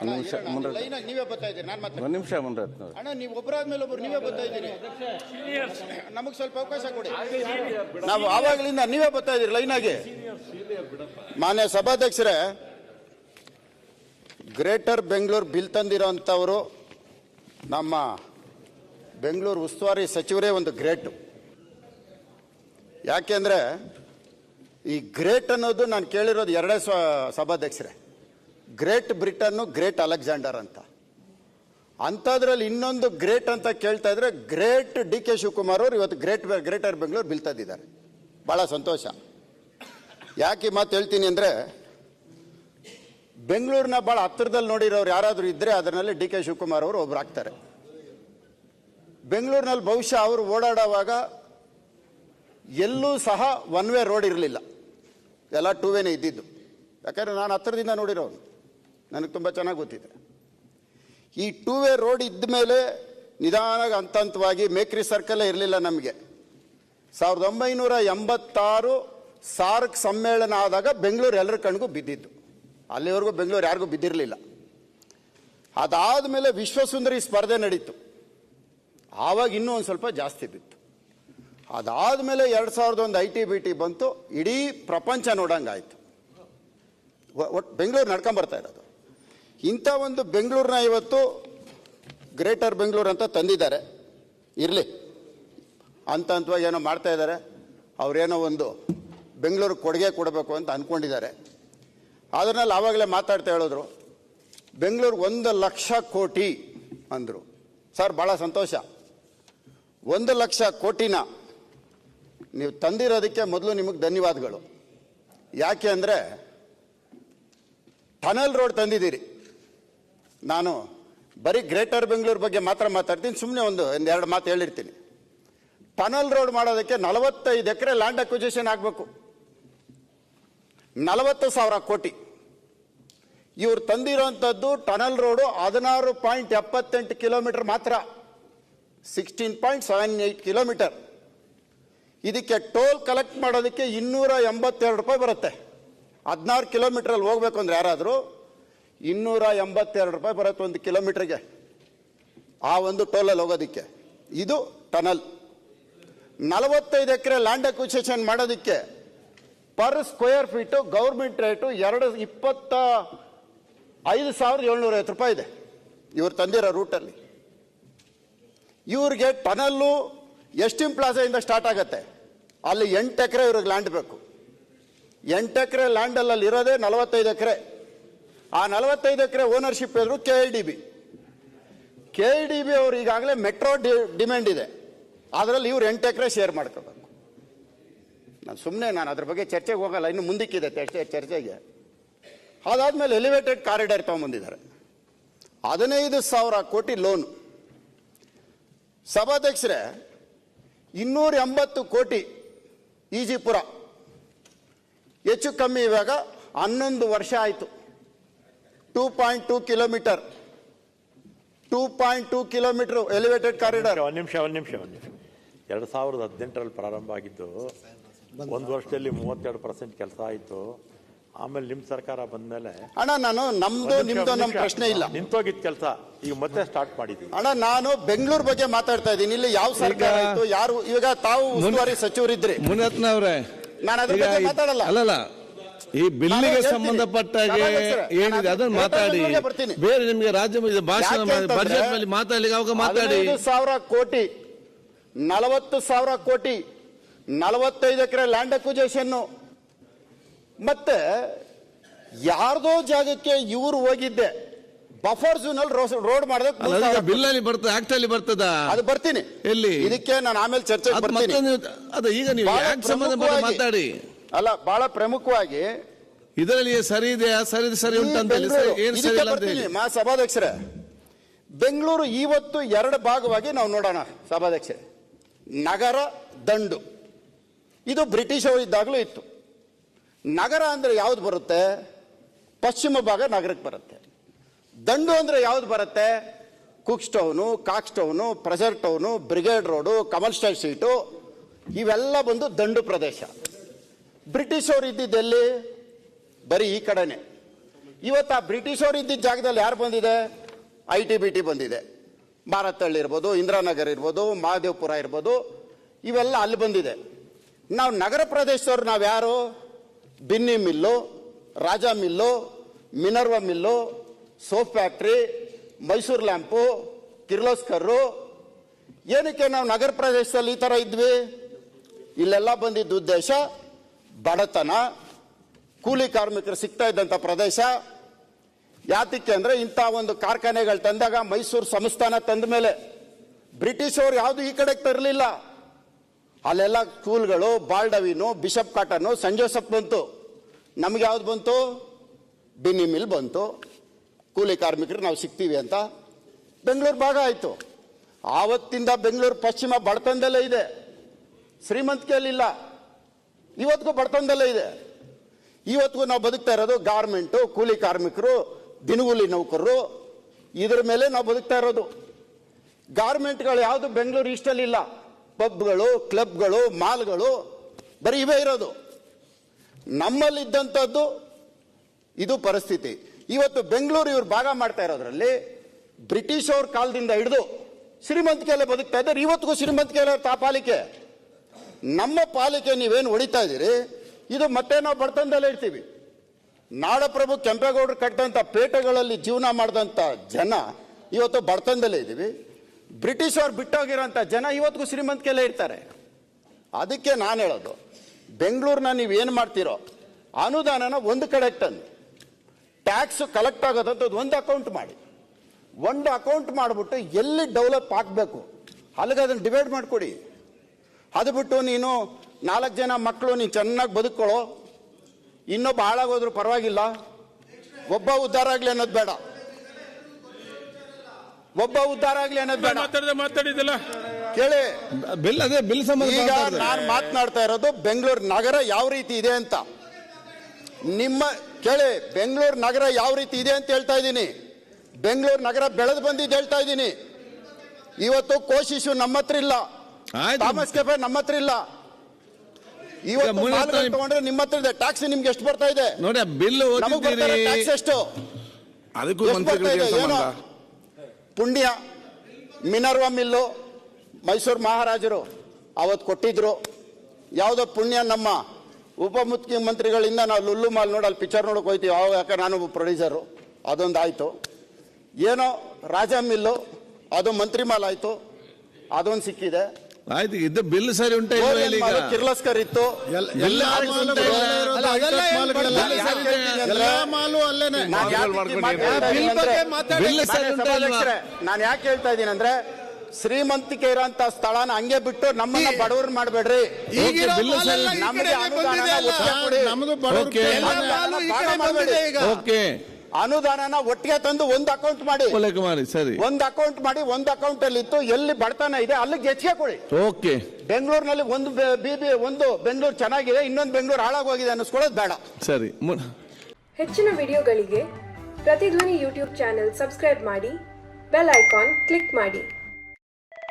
ಒಂದು ನಿಮಿಷ ಮುಂದೆ ಲೈನಾಗಿ ನೀವೇ ಬರ್ತಾ ಇದ್ದೀರಿ ನಾನು ಮತ್ತೆ ಒಂದು ನಿಮಿಷ ಮುಂದೆ ಅಣ್ಣ ನೀವು ಒಬ್ಬರಾದ್ಮೇಲೆ ಒಬ್ರು ನೀವೇ ಬರ್ತಾ ಇದ್ದೀರಿ. ನಮಗೆ ಸ್ವಲ್ಪ ಅವಕಾಶ ಕೊಡಿ. ನಾವು ಆವಾಗಲಿಂದ ನೀವೇ ಬರ್ತಾ ಇದ್ದೀರಿ ಲೈನ್ ಆಗಿ ಮಾನ್ಯ ಸಭಾಧ್ಯಕ್ಷರೇ ಗ್ರೇಟರ್ ಬೆಂಗಳೂರು ಬಿಲ್ ತಂದಿರೋಂಥವರು ನಮ್ಮ ಬೆಂಗಳೂರು ಉಸ್ತುವಾರಿ ಸಚಿವರೇ ಒಂದು ಗ್ರೇಟು. ಯಾಕೆಂದ್ರೆ ಈ ಗ್ರೇಟ್ ಅನ್ನೋದು ನಾನು ಕೇಳಿರೋದು ಎರಡೇ ಸ್ವ ಸಭಾಧ್ಯಕ್ಷರೇ. ಗ್ರೇಟ್ ಬ್ರಿಟನ್ನು ಗ್ರೇಟ್ ಅಲೆಕ್ಸಾಂಡರ್ ಅಂತ. ಅಂಥದ್ರಲ್ಲಿ ಇನ್ನೊಂದು ಗ್ರೇಟ್ ಅಂತ ಕೇಳ್ತಾ ಇದ್ರೆ ಗ್ರೇಟ್ ಡಿ ಕೆ ಶಿವಕುಮಾರ್ ಅವರು ಇವತ್ತು ಗ್ರೇಟ್ ಗ್ರೇಟರ್ ಬೆಂಗಳೂರು ಬೀಳ್ತಾ ತಂದಿದ್ದಾರೆ ಭಾಳ ಸಂತೋಷ. ಯಾಕೆ ಮಾತು ಹೇಳ್ತೀನಿ ಅಂದರೆ ಬೆಂಗಳೂರಿನ ಭಾಳ ಹತ್ತಿರದಲ್ಲಿ ನೋಡಿರೋರು ಯಾರಾದರೂ ಇದ್ದರೆ ಅದರಲ್ಲಿ ಡಿ ಕೆ ಶಿವಕುಮಾರ್ ಅವರು ಒಬ್ರು ಆಗ್ತಾರೆ. ಬೆಂಗಳೂರಿನಲ್ಲಿ ಬಹುಶಃ ಅವರು ಓಡಾಡುವಾಗ ಎಲ್ಲೂ ಸಹ ಒನ್ ವೇ ರೋಡ್ ಇರಲಿಲ್ಲ. ಎಲ್ಲ ಟೂ ವೇನೇ ಇದ್ದಿದ್ದು. ಯಾಕಂದರೆ ನಾನು ಹತ್ತಿರದಿಂದ ನೋಡಿರೋನು ನನಗೆ ತುಂಬ ಚೆನ್ನಾಗಿ ಗೊತ್ತಿದೆ. ಈ ಟೂ ವೇ ರೋಡ್ ಇದ್ದ ಮೇಲೆ ನಿಧಾನಾಗಿ ಹಂತ ಹಂತವಾಗಿ ಮೇಕ್ರಿ ಸರ್ಕಲೇ ಇರಲಿಲ್ಲ ನಮಗೆ. ಸಾವಿರದ ಒಂಬೈನೂರ ಎಂಬತ್ತಾರು ಸಾರ್ಕ್ ಸಮ್ಮೇಳನ ಆದಾಗ ಬೆಂಗಳೂರು ಎಲ್ಲರ ಕಣ್ಗೂ ಬಿದ್ದಿದ್ದು. ಅಲ್ಲಿವರೆಗೂ ಬೆಂಗಳೂರು ಯಾರಿಗೂ ಬಿದ್ದಿರಲಿಲ್ಲ. ಅದಾದ ಮೇಲೆ ವಿಶ್ವಸುಂದರಿ ಸ್ಪರ್ಧೆ ನಡೀತು. ಆವಾಗ ಇನ್ನೂ ಒಂದು ಸ್ವಲ್ಪ ಜಾಸ್ತಿ ಬಿತ್ತು. ಅದಾದಮೇಲೆ ಎರಡು ಸಾವಿರದ ಒಂದು ಐ ಟಿ ಬಿ ಟಿ ಬಂತು, ಇಡೀ ಪ್ರಪಂಚ ನೋಡಂಗಾಯ್ತು. ಒಟ್ಟು ಬೆಂಗಳೂರು ನಡ್ಕೊಂಬರ್ತಾ ಇರೋದು. ಇಂಥ ಒಂದು ಬೆಂಗಳೂರನ್ನ ಇವತ್ತು ಗ್ರೇಟರ್ ಬೆಂಗಳೂರು ಅಂತ ತಂದಿದ್ದಾರೆ. ಇರಲಿ. ಹಂತ ಹಂತವಾಗಿ ಏನೋ ಮಾಡ್ತಾ ಇದ್ದಾರೆ. ಅವರೇನೋ ಒಂದು ಬೆಂಗಳೂರು ಕೊಡುಗೆ ಕೊಡಬೇಕು ಅಂತ ಅಂದ್ಕೊಂಡಿದ್ದಾರೆ ಅದರಲ್ಲಿ ಆವಾಗಲೇ ಮಾತಾಡ್ತಾ ಹೇಳಿದ್ರು. ಬೆಂಗಳೂರು ಒಂದು ಲಕ್ಷ ಕೋಟಿ ಅಂದರು. ಸರ್ ಭಾಳ ಸಂತೋಷ. ಒಂದು ಲಕ್ಷ ಕೋಟಿನ ನೀವು ತಂದಿರೋದಕ್ಕೆ ಮೊದಲು ನಿಮಗೆ ಧನ್ಯವಾದಗಳು. ಯಾಕೆ ಅಂದರೆ ಟನಲ್ ರೋಡ್ ತಂದಿದ್ದೀರಿ. ನಾನು ಬರೀ ಗ್ರೇಟರ್ ಬೆಂಗಳೂರು ಬಗ್ಗೆ ಮಾತ್ರ ಮಾತಾಡ್ತೀನಿ ಸುಮ್ಮನೆ ಒಂದು ಒಂದೆರಡು ಮಾತು ಹೇಳಿರ್ತೀನಿ. ಟನಲ್ ರೋಡ್ ಮಾಡೋದಕ್ಕೆ ನಲವತ್ತೈದು ಎಕರೆ ಲ್ಯಾಂಡ್ ಅಕ್ವಿಜೇಷನ್ ಆಗಬೇಕು. ನಲವತ್ತು ಸಾವಿರ ಕೋಟಿ. ಇವ್ರು ತಂದಿರೋಂಥದ್ದು ಟನಲ್ ರೋಡು ಹದಿನಾರು ಪಾಯಿಂಟ್ ಎಪ್ಪತ್ತೆಂಟು ಕಿಲೋಮೀಟರ್ ಮಾತ್ರ. Sixteen point seven eight kilometre. ಇದಕ್ಕೆ ಟೋಲ್ ಕಲೆಕ್ಟ್ ಮಾಡೋದಕ್ಕೆ ಇನ್ನೂರ ಎಂಬತ್ತೆರಡು ರೂಪಾಯಿ ಬರುತ್ತೆ. ಹದಿನಾರು ಕಿಲೋಮೀಟ್ರಲ್ಲಿ ಹೋಗ್ಬೇಕು ಅಂದ್ರೆ ಯಾರಾದರೂ ಇನ್ನೂರ ಎಂಬತ್ತೆರಡು ರೂಪಾಯಿ ಬರುತ್ತೆ ಒಂದು ಕಿಲೋಮೀಟ್ರಿಗೆ ಆ ಒಂದು ಟೋಲಲ್ಲಿ ಹೋಗೋದಕ್ಕೆ. ಇದು ಟನಲ್. ನಲವತ್ತೈದು ಎಕರೆ ಲ್ಯಾಂಡ್ ಅಕ್ವಿಸೇಷನ್ ಮಾಡೋದಕ್ಕೆ per square feet government rate ಎರಡು ಇಪ್ಪತ್ತ ಐದು ಸಾವಿರದ ಏಳ್ನೂರ ಐವತ್ತು ರೂಪಾಯಿ ಇದೆ ಇವ್ರು ತಂದಿರೋ ರೂಟಲ್ಲಿ ಇವ್ರಿಗೆ ಟನಲ್ಲು ಎಸ್ಟಿಮ್ ಪ್ಲಾಜಾಯಿಂದ ಸ್ಟಾರ್ಟ್ ಆಗುತ್ತೆ. ಅಲ್ಲಿ ಎಂಟು ಎಕರೆ ಇವ್ರಿಗೆ ಲ್ಯಾಂಡ್ ಬೇಕು. ಎಂಟು ಎಕರೆ ಲ್ಯಾಂಡಲ್ಲಿ ಇರೋದೇ ನಲವತ್ತೈದು ಎಕರೆ. ಆ ನಲವತ್ತೈದು ಎಕರೆ ಓನರ್ಶಿಪ್ ಇದ್ರು K L D B K L D B ಅವ್ರು ಈಗಾಗಲೇ ಮೆಟ್ರೋ ಡಿಮ್ಯಾಂಡ್ ಇದೆ. ಅದರಲ್ಲಿ ಇವ್ರು ಎಂಟು ಎಕರೆ ಶೇರ್ ಮಾಡ್ಕೋಬೇಕು. ನಾನು ಸುಮ್ಮನೆ ನಾನು ಅದ್ರ ಬಗ್ಗೆ ಚರ್ಚೆಗೆ ಹೋಗಲ್ಲ, ಇನ್ನು ಮುಂದಿಕ್ಕಿದೆ ಚರ್ಚೆ ಚರ್ಚೆಗೆ. ಅದಾದಮೇಲೆ ಎಲಿವೇಟೆಡ್ ಕಾರಿಡಾರ್ ತೊಗೊಂಬಂದಿದ್ದಾರೆ. ಹದಿನೈದು ಸಾವಿರ ಕೋಟಿ ಲೋನು ಸಭಾಧ್ಯಕ್ಷರೇ, ಇನ್ನೂರ ಎಂಬತ್ತು ಕೋಟಿ ಈಜಿಪುರ. ಹೆಚ್ಚು ಕಮ್ಮಿ ಇವಾಗ ಹನ್ನೊಂದು ವರ್ಷ ಆಯಿತು. Two point two kilometre two point two kilometre elevated corridor ಒಂದು ನಿಮಿಷ ಒಂದು ನಿಮಿಷ ಒಂದು ನಿಮಿಷ. ಎರಡು ಸಾವಿರದ ಹದಿನೆಂಟರಲ್ಲಿ ಪ್ರಾರಂಭ ಆಗಿದ್ದು ಒಂದು ವರ್ಷದಲ್ಲಿ ಮೂವತ್ತೆರಡು ಪರ್ಸೆಂಟ್ ಕೆಲಸ ಆಯಿತು. ಆಮೇಲೆ ನಿಮ್ಮ ಸರ್ಕಾರ ಬಂದಮೇಲೆ ಅಣ್ಣ ನಾನು ನಮ್ದು ನಿಮ್ದು ನಮ್ಮ ಪ್ರಶ್ನೆ ಇಲ್ಲ. ನಿಂತೋಗಿದ್ದ ಕೆಲಸ. ಈಗ ಮತ್ತೆ ಸ್ಟಾರ್ಟ್ ಮಾಡಿದ್ದೀನಿ ಅಣ್ಣ ನಾನು ಬೆಂಗಳೂರು ಬಗ್ಗೆ ಮಾತಾಡ್ತಾ ಇದ್ದೀನಿ. ಇಲ್ಲಿ ಯಾವ ಸರ್ಕಾರ ಇತ್ತು ಆಯ್ತು? ಯಾರು ಇವಾಗ ತಾವು ಉಸ್ತುವಾರಿ ಸಚಿವರಿದ್ರಿ. ಅವರೇ ನಾನು ಅದ್ರ ಬಗ್ಗೆ ಮಾತಾಡಲ್ಲ. ಅಲ್ಲಲ್ಲ ಈ ಬಿಲ್ಲಿಗೆ ಹೇಳ್ತೀನಿ. ಸಂಬಂಧಪಟ್ಟ ಹಾಗೆ ಏನಿದೆ ನಾನು ಅದನ್ನ ಮಾತಾಡಿ. ಬೇರೆ ನಿಮಗೆ ರಾಜ್ಯ ಭಾಷಣ ಬಜೆಟ್ ಮೇಲೆ ಮಾತಾಡ್ಲಿಕ್ಕೆ ಅವಾಗ ಮಾತಾಡಿ. ಸಾವಿರ ಕೋಟಿ ನಲವತ್ತು ಸಾವಿರ ಕೋಟಿ ನಲವತ್ತೈದು ಎಕರೆ ಲ್ಯಾಂಡ್ ಅಕ್ವಿಜೇಷನ್ ಮತ್ತೆ ಯಾರ್ದೋ ಜಾಗಕ್ಕೆ ಇವರು ಹೋಗಿದ್ದೆ. ಬಫರ್ ಝೋನ್ ಅಲ್ಲಿ ರೋಡ್ ಮಾಡೋದಕ್ಕೆ ಬಿಲ್ ಅಲ್ಲಿ ಬರ್ತದ ಆಕ್ಟ್ ಅಲ್ಲಿ ಬರ್ತದ? ಅದು ಬರ್ತೀನಿ. ಎಲ್ಲಿ? ಇದಕ್ಕೆ ನಾನು ಆಮೇಲೆ ಚರ್ಚೆ ಅದ್ ಬರ್ತೀನಿ. ಅದ ಈಗ ನೀವು ಸಂಬಂಧ ಮಾತಾಡಿ? ಅಲ್ಲ ಬಹಳ ಪ್ರಮುಖವಾಗಿ ಇದರಲ್ಲಿ ಸರಿ ಇದೆ ಸರಿ ಸರಿ ಈ ಉಂಟಂತ ಹೇಳಿ ಬೆಂಗಳೂರು- ಸರಿ- ಏನ್ ಸರಿ ಇಲ್ಲ ಅಂತ ಹೇಳಿ. ಮಾ ಸಭಾಧ್ಯಕ್ಷರೇ. ಬೆಂಗಳೂರು ಇವತ್ತು ಎರಡು ಭಾಗವಾಗಿ ನಾವು ನೋಡೋಣ ಸಭಾಧ್ಯಕ್ಷರೇ. ನಗರ ದಂಡು. ಇದು ಬ್ರಿಟಿಷ್ ಅವರು ಇದ್ದಾಗಲೂ ಇತ್ತು. ನಗರ ಅಂದ್ರೆ ಯಾವ್ದು ಬರುತ್ತೆ? ಪಶ್ಚಿಮ ಭಾಗ ನಗರಕ್ಕೆ ಬರುತ್ತೆ. ದಂಡು ಅಂದ್ರೆ ಯಾವ್ದು ಬರುತ್ತೆ? Cooke Town Cox Town Frazer Town Brigade Road Kamal style seat ಇವೆಲ್ಲ ಬಂದು ದಂಡು ಪ್ರದೇಶ. ಬ್ರಿಟಿಷ್ ಇದ್ದಿದ್ದಲ್ಲಿ ಬರೀ ಈ ಕಡೆನೆ. ಇವತ್ತು ಆ ಬ್ರಿಟಿಷವ್ರು ಇದ್ದಿದ್ದ ಜಾಗದಲ್ಲಿ ಯಾರು ಬಂದಿದೆ? ಐ ಟಿ ಬಿ ಟಿ ಬಂದಿದೆ. ಭಾರತಹಳ್ಳಿ ಇರ್ಬೋದು, ಇಂದಿರಾನಗರ್ ಇರ್ಬೋದು, ಮಹಾದೇವಪುರ ಇರ್ಬೋದು, ಇವೆಲ್ಲ ಅಲ್ಲಿ ಬಂದಿದೆ. ನಾವು ನಗರ ಪ್ರದೇಶದವ್ರು ನಾವು ಯಾರು? Binny mill, Raja mill, Minerva mill soap factory, Mysuru lamp, ಕಿರ್ಲೋಸ್ಕರ್ರು. ಏನಕ್ಕೆ ನಾವು ನಗರ ಪ್ರದೇಶದಲ್ಲಿ ಈ ಥರ ಇದ್ವಿ? ಇಲ್ಲೆಲ್ಲ ಬಂದಿದ್ದ ಉದ್ದೇಶ ಬಡತನ, ಕೂಲಿ ಕಾರ್ಮಿಕರು ಸಿಗ್ತಾ ಇದ್ದಂಥ ಪ್ರದೇಶ. ಯಾತಕ್ಕೆ ಅಂದರೆ ಇಂಥ ಒಂದು ಕಾರ್ಖಾನೆಗಳು ತಂದಾಗ ಮೈಸೂರು ಸಂಸ್ಥಾನ ತಂದ ಮೇಲೆ ಬ್ರಿಟಿಷವ್ರು ಯಾವುದು ಈ ಕಡೆಗೆ ತರಲಿಲ್ಲ. ಅಲ್ಲೆಲ್ಲ ಸ್ಕೂಲ್ಗಳು ಬಾಲ್ಡವಿನು ಬಿಷಪ್ ಕಾಟನು ಸಂಜೋಸಫ್ ಜೋಸಫ್ ಬಂತು. ನಮ್ಗೆ ಯಾವ್ದು ಬಂತು? ಬಿನ್ನಿ ಮಿಲ್ ಬಂತು. ಕೂಲಿ ಕಾರ್ಮಿಕರು ನಾವು ಸಿಗ್ತೀವಿ ಅಂತ ಬೆಂಗಳೂರು ಭಾಗ ಆಯಿತು. ಆವತ್ತಿಂದ ಬೆಂಗಳೂರು ಪಶ್ಚಿಮ ಬಡತನದಲ್ಲೇ ಇದೆ. ಶ್ರೀಮಂತಿಕೆಯಲ್ಲಿಲ್ಲ. ಇವತ್ತಿಗೂ ಬಡತನದಲ್ಲೇ ಇದೆ. ಇವತ್ತಿಗೂ ನಾವು ಬದುಕ್ತಾ ಇರೋದು ಗಾರ್ಮೆಂಟು ಕೂಲಿ ಕಾರ್ಮಿಕರು, ದಿನಗೂಲಿ ನೌಕರರು. ಇದ್ರ ಮೇಲೆ ನಾವು ಬದುಕ್ತಾ ಇರೋದು. ಗಾರ್ಮೆಂಟ್ಗಳು ಯಾವುದು ಬೆಂಗಳೂರು ಈಸ್ಟಲ್ಲಿ ಇಲ್ಲ. ಪಬ್ಗಳು ಕ್ಲಬ್ಗಳು ಮಾಲ್ಗಳು ಬರೀ ಇವೇ ಇರೋದು. ನಮ್ಮಲ್ಲಿದ್ದಂಥದ್ದು ಇದು ಪರಿಸ್ಥಿತಿ. ಇವತ್ತು ಬೆಂಗಳೂರು ಇವ್ರು ಭಾಗ ಮಾಡ್ತಾ ಇರೋದ್ರಲ್ಲಿ ಬ್ರಿಟಿಷ್ ಅವ್ರ ಕಾಲದಿಂದ ಹಿಡಿದು ಶ್ರೀಮಂತಿಕೆಯಲ್ಲೇ ಬದುಕ್ತಾ ಇದ್ದಾರೆ. ಇವತ್ತಿಗೂ ಶ್ರೀಮಂತಿಕೆಯಲ್ಲೇ ತಾ ಪಾಲಿಕೆ ನಮ್ಮ ಪಾಲಿಕೆ ನೀವೇನು ಹೊಡಿತಾ ಇದ್ದೀರಿ? ಇದು ಮತ್ತೆ ನಾವು ಬಡತನದಲ್ಲೇ ಇರ್ತೀವಿ. ನಾಡಪ್ರಭು ಕೆಂಪೇಗೌಡರು ಕಟ್ಟಂಥ ಪೇಟೆಗಳಲ್ಲಿ ಜೀವನ ಮಾಡಿದಂಥ ಜನ ಇವತ್ತು ಬಡತನದಲ್ಲೇ ಇದ್ದೀವಿ. ಬ್ರಿಟಿಷ್ ಅವ್ರು ಬಿಟ್ಟೋಗಿರೋಂಥ ಜನ ಇವತ್ತಿಗೂ ಶ್ರೀಮಂತಿಕೆಯಲ್ಲೇ ಇರ್ತಾರೆ. ಅದಕ್ಕೆ ನಾನು ಹೇಳೋದು ಬೆಂಗಳೂರನ್ನ ನೀವು ಏನು ಮಾಡ್ತೀರೋ, ಅನುದಾನನ ಒಂದು ಕಡೆ ತಂದು, ಟ್ಯಾಕ್ಸ್ ಕಲೆಕ್ಟ್ ಆಗೋದಂಥದ್ದು ಒಂದು ಅಕೌಂಟ್ ಮಾಡಿ. ಒಂದು ಅಕೌಂಟ್ ಮಾಡಿಬಿಟ್ಟು ಎಲ್ಲಿ ಡೆವಲಪ್ ಆಗಬೇಕು? ಅಲ್ಲಿಗೆ ಅದನ್ನು ಡಿವೈಡ್ ಮಾಡಿಕೊಡಿ. ಅದು ಬಿಟ್ಟು ನೀನು ನಾಲ್ಕು ಜನ ಮಕ್ಕಳು ನೀನು ಚೆನ್ನಾಗಿ ಬದುಕೊಳ್ಳೋ ಇನ್ನೊಬ್ಬ ಹಾಳಾಗೋದ್ರು ಪರವಾಗಿಲ್ಲ. ಒಬ್ಬ ಉದ್ಧಾರ ಆಗಲಿ ಅನ್ನೋದು ಬೇಡ. ಒಬ್ಬ ಉದ್ಧಾರ ಆಗಲಿ ಅನ್ನೋದು ಬೇಡ. ಮಾತಾಡಿದ ಮಾತಾಡಿದಿಲ್ಲ ಕೇಳಿ. ಬಿಲ್ ಅದೇ ಬಿಲ್ ಸಂಬಂಧ ಈಗ ನಾನು ಮಾತನಾಡ್ತಾ ಇರೋದು ಬೆಂಗಳೂರು ನಗರ ಯಾವ ರೀತಿ ಇದೆ ಅಂತ. ನಿಮ್ಮ ಕೇಳಿ ಬೆಂಗಳೂರು ನಗರ ಯಾವ ರೀತಿ ಇದೆ ಅಂತ ಹೇಳ್ತಾ ಇದ್ದೀನಿ. ಬೆಂಗಳೂರು ನಗರ ಬೆಳೆದು ಬಂದಿದ್ದು ಹೇಳ್ತಾ ಇದ್ದೀನಿ. ಇವತ್ತು ಕೋಶಿಶು ನಮ್ಮ ಹತ್ರ ಇಲ್ಲ. ಥಾಮಸ್ ಕೆಫೆ ನಮ್ಮ ಹತ್ರ ಇಲ್ಲ. ಇವತ್ತು ತಗೊಂಡ್ರೆ ನಿಮ್ಮ ಹತ್ರ ಇದೆ. ಟ್ಯಾಕ್ಸ್ ನಿಮ್ಗೆ ಎಷ್ಟು ಬರ್ತಾ ಇದೆ? ನೋಡಿ ಬಿಲ್ ಟ್ಯಾಕ್ಸ್ ಎಷ್ಟು? ಅದಕ್ಕೂ ಏನೋ ಪುಣ್ಯ ಮಿನರ್ವ ಮಿಲ್ಲು ಮೈಸೂರು ಮಹಾರಾಜರು ಅವತ್ತು ಕೊಟ್ಟಿದ್ರು. ಯಾವುದೋ ಪುಣ್ಯ ನಮ್ಮ ಉಪಮುಖ್ಯಮಂತ್ರಿಗಳಿಂದ ನಾವು ಲುಲ್ಲು ಮಾಲ್ ನೋಡಿ ಅಲ್ಲಿ ಪಿಕ್ಚರ್ ನೋಡಕ್ ಹೋಯ್ತೀವಿ. ಅವಾಗ ಯಾಕೆ ನಾನು ಪ್ರೊಡ್ಯೂಸರು ಅದೊಂದು ಆಯಿತು ಏನೋ ರಾಜ ಮಿಲ್ಲು ಅದು ಮಂತ್ರಿ ಮಾಲ್ ಆಯಿತು. ಅದೊಂದು ಸಿಕ್ಕಿದೆ. ಆಯ್ತು ಇದ್ದ ಬಿಲ್ ಸರಿ ಉಂಟಾ ಕಿರ್ಲಸ್ಕರ್ ಇತ್ತು. ನಾನ್ ಯಾಕೆ ಹೇಳ್ತಾ ಇದ್ದೀನಿ ಅಂದ್ರೆ- ಬಿಲ್ ಸರಿ ಮಾನ್ಯ ಉಂಟಾ ಇಲ್ವಾ? ಸಭಾಧ್ಯಕ್ಷರೇ, ನಾನು ಯಾಕೆ ಹೇಳ್ತಾ ಇದ್ದೀನಿ ಅಂದ್ರೆ ಶ್ರೀಮಂತಿಕೆ ಇರೋಂತ ಸ್ಥಳನ ಹಂಗೆ ಬಿಟ್ಟು ನಮ್ಮನ್ನ ಬಡವ್ರು ಮಾಡಬೇಡ್ರಿ. ಈಗ ಬಿಲ್ ಸರಿ- ಮಾಲೆಲ್ಲ ಈ ನಮಗೆ ಅನುದಾನನ ಒಟ್ಟಿಗೆ ತಂದು ಒಂದು ಅಕೌಂಟ್ ಮಾಡಿ. ಕುಮಾರಿ ಸರಿ. ಒಂದು ಅಕೌಂಟ್ ಮಾಡಿ ಒಂದು ಅಕೌಂಟ್ ಅಲ್ಲಿ ಇತ್ತು ಎಲ್ಲಿ ಬಡತನ ಇದೆ ಅಲ್ಲಿಗೆ ಹೆಚ್ಚಿಗೆ ಕೊಡಿ ಓಕೆ. ಬೆಂಗಳೂರಿನಲ್ಲಿ ಒಂದು ಬಿ ಬಿ ಒಂದು ಬೆಂಗಳೂರು ಚೆನ್ನಾಗಿದೆ ಇನ್ನೊಂದು ಬೆಂಗಳೂರು ಹಾಳಾಗೋಗಿದೆ ಅನ್ನಿಸ್ಕೊಳ್ಳೋದು ಬೇಡ. ಸರಿ ಹೆಚ್ಚಿನ ವಿಡಿಯೋಗಳಿಗೆ ಪ್ರತಿಧ್ವನಿ ಯೂಟ್ಯೂಬ್ ಚಾನೆಲ್ ಸಬ್ಸ್ಕ್ರೈಬ್ ಮಾಡಿ ಬೆಲ್ ಐಕಾನ್ ಕ್ಲಿಕ್ ಮಾಡಿ.